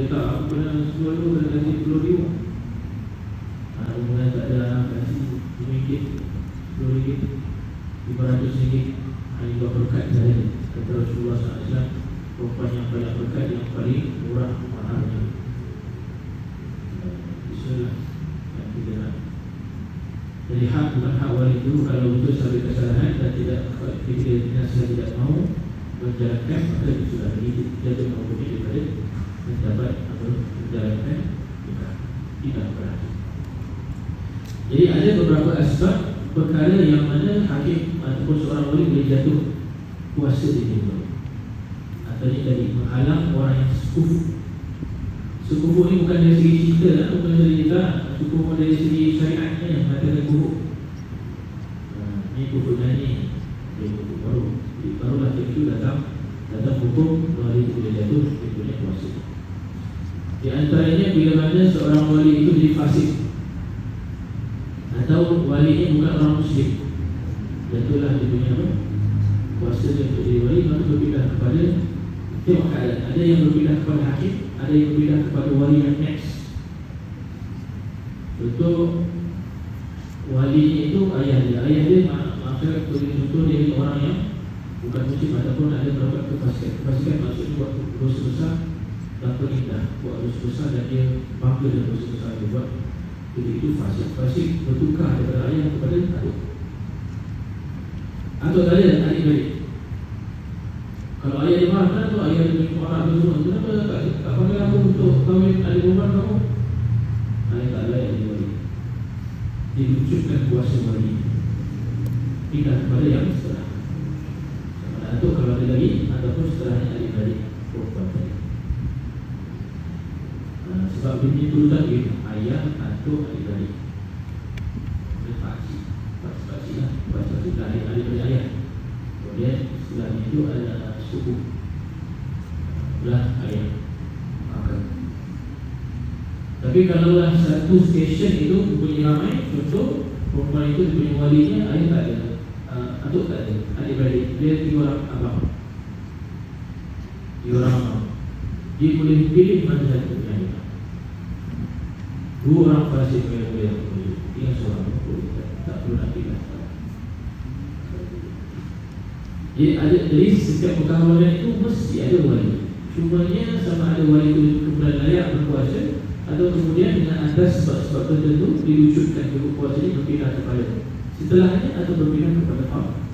boleh tak aku pernah sepuluh ribu kena kasih sepuluh ribu Anak umumnya tak ada kasih RM5, RM10, RM500 Hanya dua berkat saja Kata Rasulullah SAW Perempuan yang banyak berkat yang paling murah mahalnya Itulah yang kita nak Jadi hak bukan hak wali itu Kalau betul sampai kesalahan dan tidak Kita tidak, tidak mau menjalankan Maka itu sudah ini Jadi menghubungi daripada Mendapat atau menjalankan Tidak berhasil jadi ada beberapa asbab perkara yang mana hakim ataupun seorang wali boleh jatuh kuasa di situ. Artinya tadi menghalang orang yang sekufu. Sekufu ni bukan dari segi cerita lah, bukan dari cerita. Sekufu dari segi syariatnya yang mengatakan kufu. Ini kufu nyanyi, ini kufu baru. Jadi barulah itu datang datang hukum wali itu boleh jatuh, dia punya kuasa. Di antaranya bila mana seorang wali itu jadi fasik. Atau wali ini bukan orang muslim Jatuhlah dia punya apa? Kuasa dia untuk jadi wali Maka berpindah kepada Tengok keadaan. Ada yang berpindah kepada hakim Ada yang berpindah kepada wali yang next Contoh Wali itu ayah dia. Ayah dia maksudnya Contoh dia orang yang Bukan muslim ataupun ada beberapa kefasikan Kefasikan maksudnya buat dosa besar Dan perindah Buat dosa besar dan dia Bangga dengan dosa besar dia buat. Jadi itu fasik. Fasik bertukar daripada ayah kepada adik. Atau tadi adik-adik Kalau ayah dia marah Kenapa ayah dia punya marah tu semua? Kenapa tak, tak panggil aku untuk kahwin adik perempuan kamu? Ayah tak layak dia wali Dia wujudkan kuasa wali Pindah kepada yang setelah Sama ada tu kalau ada lagi Ataupun setelahnya adik-adik Perempuan tadi Sebab bini itu lagi ayah pakcik. Pakcik-pakcik lah. Maka Tapi kalau lah satu stesen itu punya ramai Contoh Perempuan itu punya walinya Ayah tak ada. Uh, Atuk tak ada. Adik-adik Dia tiga orang abang. Tiga orang abang. Dia boleh pilih mana satu yang ayah Dua orang fasik yang boleh Tinggal seorang boleh Tak perlu nak pilih Jadi ada Jadi setiap perkahwinan itu Mesti ada wali. Cumanya sama ada wali itu Kemudian layak berkuasa Atau kemudian dengan atas sebab-sebab tertentu Diwujudkan kekuasaan ini berpindah kepada Setelahnya atau berpindah kepada Allah